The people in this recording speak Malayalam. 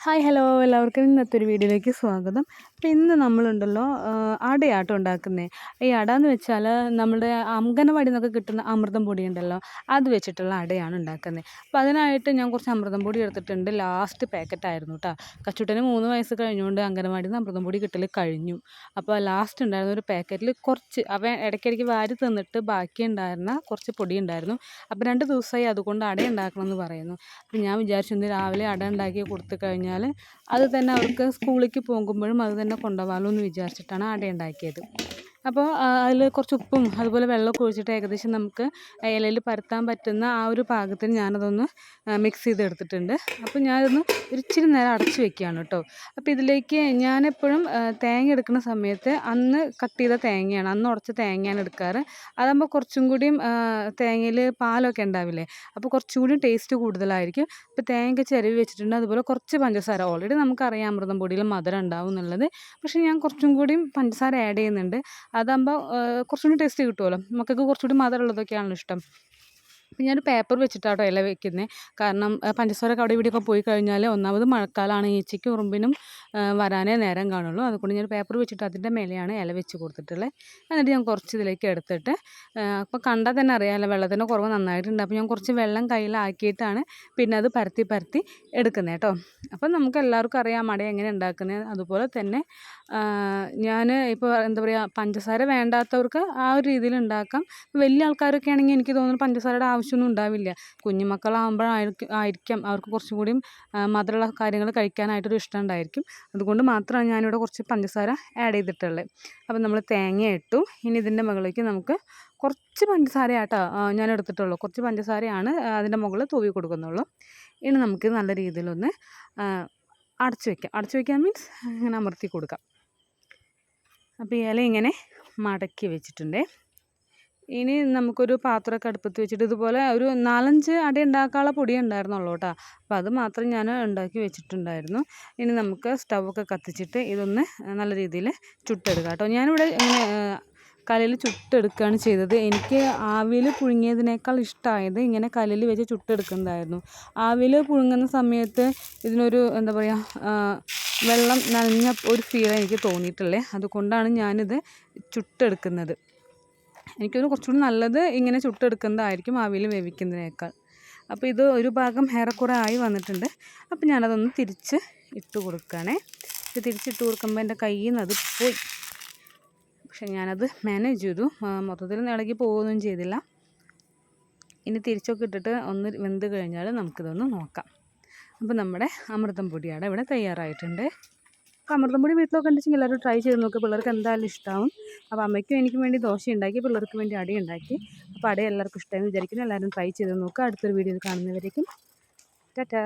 Hi hello. എല്ലാവർക്കും ഇന്നത്തെ ഒരു വീഡിയോയിലേക്ക് സ്വാഗതം. അപ്പോൾ ഇന്ന് നമ്മളുണ്ടല്ലോ അടയാട്ടം ഉണ്ടാക്കുന്നത് ഈ അട എന്ന് വെച്ചാൽ നമ്മുടെ അംഗനവാടി നിന്നൊക്കെ കിട്ടുന്ന അമൃതം പൊടി ഉണ്ടല്ലോ അത് വെച്ചിട്ടുള്ള അടയാണ് ഉണ്ടാക്കുന്നത് അപ്പോൾ അതിനായിട്ട് ഞാൻ കുറച്ച് അമൃതം പൊടി എടുത്തിട്ടുണ്ട്. ലാസ്റ്റ് പാക്കറ്റായിരുന്നു കേട്ടോ കച്ചുട്ടന് മൂന്ന് വയസ്സ് കഴിഞ്ഞുകൊണ്ട് അംഗനവാടിയിൽ നിന്ന് അമൃതം പൊടി കിട്ടൽ കഴിഞ്ഞു. അപ്പോൾ ലാസ്റ്റ് ഉണ്ടായിരുന്ന ഒരു പാക്കറ്റിൽ കുറച്ച് അവൻ ഇടയ്ക്കിടയ്ക്ക് വാരി തിന്നിട്ട് ബാക്കി ഉണ്ടായിരുന്ന കുറച്ച് പൊടി ഉണ്ടായിരുന്നു. അപ്പോൾ രണ്ട് ദിവസമായി അതുകൊണ്ട് അട ഉണ്ടാക്കണം എന്ന് പറയുന്നു. അപ്പോൾ ഞാൻ വിചാരിച്ചു രാവിലെ അട ഉണ്ടാക്കി കൊടുത്തു കഴിഞ്ഞാൽ അത് തന്നെ അവർക്ക് സ്കൂളിലേക്ക് പോകുമ്പോഴും അത് തന്നെ കൊണ്ടുപോകാമല്ലോ എന്ന് വിചാരിച്ചിട്ടാണ് അട ഉണ്ടാക്കിയത്. അപ്പോൾ അതിൽ കുറച്ച് ഉപ്പും അതുപോലെ വെള്ളമൊക്കെ ഒഴിച്ചിട്ട് ഏകദേശം നമുക്ക് ഇലയിൽ പരത്താൻ പറ്റുന്ന ആ ഒരു പാകത്തിന് ഞാനതൊന്ന് മിക്സ് ചെയ്തെടുത്തിട്ടുണ്ട്. അപ്പോൾ ഞാനതൊന്ന് ഒരിച്ചിരി നേരം അടച്ച് വെക്കുകയാണ് കേട്ടോ. അപ്പോൾ ഇതിലേക്ക് ഞാനെപ്പോഴും തേങ്ങ എടുക്കുന്ന സമയത്ത് അന്ന് കട്ട് ചെയ്ത തേങ്ങയാണ് അന്ന് ഉടച്ച തേങ്ങയാണ് എടുക്കാറ്. അതാകുമ്പോൾ കുറച്ചും കൂടിയും തേങ്ങയിൽ പാലൊക്കെ ഉണ്ടാവില്ലേ? അപ്പോൾ കുറച്ചും കൂടി ടേസ്റ്റ് കൂടുതലായിരിക്കും. അപ്പോൾ തേങ്ങ ചിരവി വെച്ചിട്ടുണ്ട് അതുപോലെ കുറച്ച് പഞ്ചസാര. ഓൾറെഡി നമുക്കറിയാം അമൃതം പൊടിയിൽ മധുരം ഉണ്ടാവും എന്നുള്ളത്. പക്ഷേ ഞാൻ കുറച്ചും കൂടിയും പഞ്ചസാര ആഡ് ചെയ്യുന്നുണ്ട്. അതാകുമ്പോൾ കുറച്ചും കൂടി ടേസ്റ്റ് കിട്ടുമല്ലോ മക്കൾക്ക് കുറച്ചുകൂടി മധുരമുള്ളതൊക്കെയാണല്ലോ ഇഷ്ടം. അപ്പം ഞാൻ പേപ്പർ വെച്ചിട്ടാട്ടോ ഇല വെക്കുന്നത് കാരണം പഞ്ചസാര അവിടെ ഇവിടെയൊക്കെ പോയി കഴിഞ്ഞാൽ ഒന്നാമത് മഴക്കാലമാണ് ഈച്ചയ്ക്ക് ഉറുമ്പിനും വരാനേ നേരം കാണുള്ളൂ. അതുകൊണ്ട് ഞാൻ പേപ്പർ വെച്ചിട്ട് അതിന്റെ മേലെയാണ് ഇല വെച്ച് കൊടുത്തിട്ടുള്ളത് എന്നിട്ട് ഞാൻ കുറച്ച് ഇതിലേക്ക് എടുത്തിട്ട് അപ്പോൾ കണ്ടാൽ തന്നെ അറിയാമല്ലോ വെള്ളത്തിന്റെ കുറവ് നന്നായിട്ടുണ്ട്. അപ്പോൾ ഞാൻ കുറച്ച് വെള്ളം കയ്യിലാക്കിയിട്ടാണ് പിന്നെ അത് പരത്തി പരത്തി എടുക്കുന്നത് കേട്ടോ. അപ്പം നമുക്ക് എല്ലാവർക്കും അറിയാം മട എങ്ങനെ ഉണ്ടാക്കുന്നത് അതുപോലെ തന്നെ ഞാൻ ഇപ്പോൾ എന്താ പറയുക പഞ്ചസാര വേണ്ടാത്തവർക്ക് ആ ഒരു രീതിയിൽ ഉണ്ടാക്കാം. വലിയ ആൾക്കാരൊക്കെ ആണെങ്കിൽ എനിക്ക് തോന്നുന്നു പഞ്ചസാരയുടെ ആവശ്യമൊന്നും ഉണ്ടാവില്ല. കുഞ്ഞുമക്കളാകുമ്പോഴായിരിക്കും ആയിരിക്കാം അവർക്ക് കുറച്ചും കൂടിയും മധുരമുള്ള കാര്യങ്ങൾ കഴിക്കാനായിട്ടൊരു ഇഷ്ടം ഉണ്ടായിരിക്കും. അതുകൊണ്ട് മാത്രമാണ് ഞാനിവിടെ കുറച്ച് പഞ്ചസാര ആഡ് ചെയ്തിട്ടുള്ളത്. അപ്പം നമ്മൾ തേങ്ങ ഇട്ടു. ഇനി ഇതിന്റെ മുകളിലേക്ക് നമുക്ക് കുറച്ച് പഞ്ചസാര ആട്ടോ ഞാൻ എടുത്തിട്ടുള്ളൂ. കുറച്ച് പഞ്ചസാരയാണ് അതിന്റെ മുകളിൽ തൂവി കൊടുക്കുന്നുള്ളൂ. ഇനി നമുക്ക് നല്ല രീതിയിലൊന്ന് അടച്ചു വയ്ക്കാം അടച്ചു വയ്ക്കാൻ മീൻസ് ഇങ്ങനെ അമർത്തി കൊടുക്കാം. അപ്പോൾ ഇല ഇങ്ങനെ മടക്കി വെച്ചിട്ടുണ്ട്. ഇനി നമുക്കൊരു പാത്രമൊക്കെ അടുപ്പത്ത് വെച്ചിട്ട് ഇതുപോലെ ഒരു നാലഞ്ച് അടി ഉണ്ടാക്കാനുള്ള പൊടി ഉണ്ടായിരുന്നുള്ളൂ കേട്ടോ. അപ്പോൾ അത് മാത്രം ഞാൻ ഉണ്ടാക്കി വെച്ചിട്ടുണ്ടായിരുന്നു. ഇനി നമുക്ക് സ്റ്റൗവൊക്കെ കത്തിച്ചിട്ട് ഇതൊന്ന് നല്ല രീതിയിൽ ചുട്ടെടുക്കാം കേട്ടോ. ഞാനിവിടെ ഇങ്ങനെ കല്ലിൽ ചുട്ടെടുക്കുകയാണ് ചെയ്തത്. എനിക്ക് ആവിയിൽ പുഴുങ്ങിയതിനേക്കാൾ ഇഷ്ടമായത് ഇങ്ങനെ കല്ലിൽ വെച്ച് ചുട്ടെടുക്കുന്നതായിരുന്നു. ആവിയിൽ പുഴുങ്ങുന്ന സമയത്ത് ഇതിനൊരു എന്താ പറയുക വെള്ളം നനഞ്ഞ ഒരു ഫീൽ എനിക്ക് തോന്നിയിട്ടുള്ളത് അതുകൊണ്ടാണ് ഞാനിത് ചുട്ടെടുക്കുന്നത്. എനിക്കൊരു കുറച്ചുകൂടി നല്ലത് ഇങ്ങനെ ചുട്ടെടുക്കുന്നതായിരിക്കും ആവിയിൽ വേവിക്കുന്നതിനേക്കാൾ. അപ്പോൾ ഇത് ഒരു ഭാഗം ഏറെക്കുറെ ആയി വന്നിട്ടുണ്ട്. അപ്പോൾ ഞാനതൊന്ന് തിരിച്ച് ഇട്ട് കൊടുക്കുകയാണേ. ഇത് തിരിച്ചിട്ട് കൊടുക്കുമ്പോൾ എന്റെ കയ്യിൽ നിന്ന് അത് പോയി. പക്ഷെ ഞാനത് മാനേജ് ചെയ്തു. മൊത്തത്തിൽ ഇളകി പോവുകയൊന്നും ചെയ്തില്ല. ഇനി തിരിച്ചൊക്കെ ഇട്ടിട്ട് ഒന്ന് വെന്ത് കഴിഞ്ഞാൽ നമുക്കിതൊന്ന് നോക്കാം. അപ്പോൾ നമ്മുടെ അമൃതം പൊടിയാണ് ഇവിടെ തയ്യാറായിട്ടുണ്ട്. അപ്പോൾ അമൃതം പൊടി വീട്ടിലൊക്കെ ഉണ്ടെങ്കിൽ എല്ലാവരും ട്രൈ ചെയ്ത് നോക്കുക പിള്ളേർക്ക് എന്തായാലും ഇഷ്ടമാവും അപ്പോൾ അമ്മയ്ക്കും എനിക്കും വേണ്ടി ദോശ ഉണ്ടാക്കി പിള്ളേർക്ക് വേണ്ടി അടി ഉണ്ടാക്കി. അപ്പോൾ അടി എല്ലാവർക്കും ഇഷ്ടമെന്ന് വിചാരിക്കുന്നു. എല്ലാവരും ട്രൈ ചെയ്ത് നോക്കുക അടുത്തൊരു വീഡിയോയിൽ കാണുന്നവരേക്കും. ടാറ്റാ.